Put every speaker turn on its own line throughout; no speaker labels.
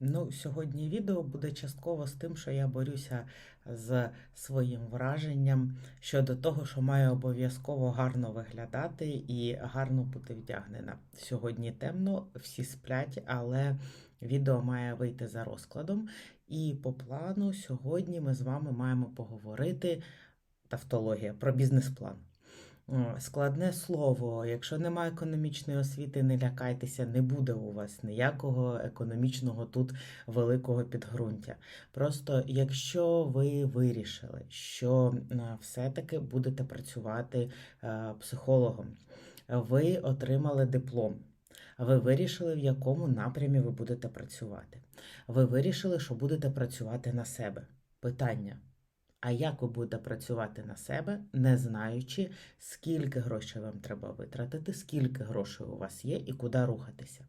Ну, сьогодні відео буде частково з тим, що я борюся з своїм враженням щодо того, що маю обов'язково гарно виглядати і гарно бути вдягнена. Сьогодні темно, всі сплять, але відео має вийти за розкладом. І по плану сьогодні ми з вами маємо поговорити тавтологія про бізнес-план. Складне слово. Якщо немає економічної освіти, не лякайтеся, не буде у вас ніякого економічного тут великого підґрунтя. Просто якщо ви вирішили, що е, все-таки будете працювати е, психологом, ви отримали диплом. Ви вирішили, в якому напрямі ви будете працювати. Ви вирішили, що будете працювати на себе. Питання: а як ви будете працювати на себе, не знаючи, скільки грошей вам треба витратити, скільки грошей у вас є і куди рухатися?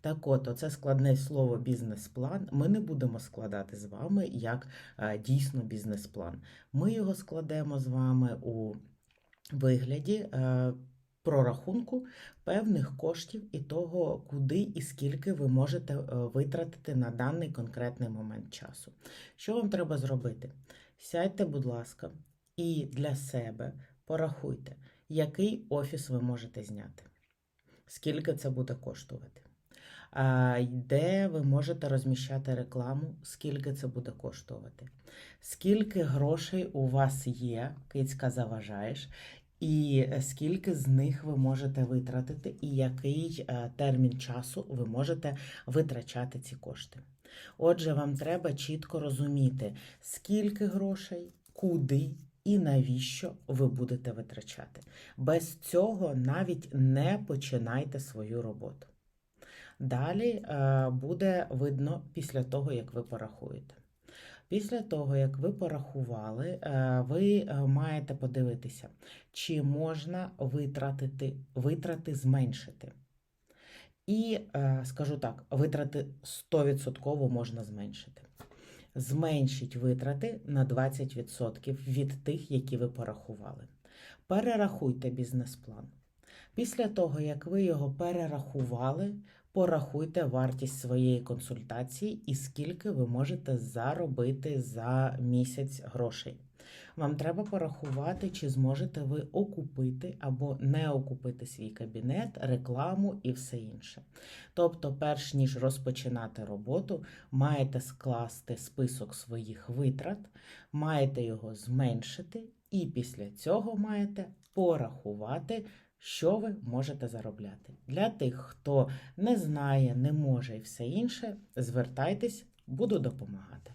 Так от, оце складне слово бізнес-план. Ми не будемо складати з вами як е, дійсно бізнес-план. Ми його складемо з вами у вигляді. е, Прорахунку певних коштів і того, куди і скільки ви можете е, витратити на даний конкретний момент часу. Що вам треба зробити? Сядьте, будь ласка, і для себе порахуйте, який офіс ви можете зняти, скільки це буде коштувати. Де ви можете розміщати рекламу, скільки це буде коштувати, скільки грошей у вас є, кицька заважаєш, і скільки з них ви можете витратити, і який е, термін часу ви можете витрачати ці кошти. Отже, вам треба чітко розуміти, скільки грошей, куди і навіщо ви будете витрачати. Без цього навіть не починайте свою роботу. Далі е, буде видно після того, як ви порахуєте. Після того, як ви порахували, е, ви е, маєте подивитися, чи можна витратити, витрати зменшити. І е, скажу так, витрати 100% можна зменшити. Зменшіть витрати на 20% від тих, які ви порахували. Перерахуйте бізнес-план. Після того, як ви його перерахували, порахуйте вартість своєї консультації і скільки ви можете заробити за місяць грошей. Вам треба порахувати, чи зможете ви окупити або не окупити свій кабінет, рекламу і все інше. Тобто, перш ніж розпочинати роботу, маєте скласти список своїх витрат, маєте його зменшити, і після цього маєте порахувати. Що ви можете заробляти? Для тих, хто не знає, не може і все інше, звертайтесь, буду допомагати.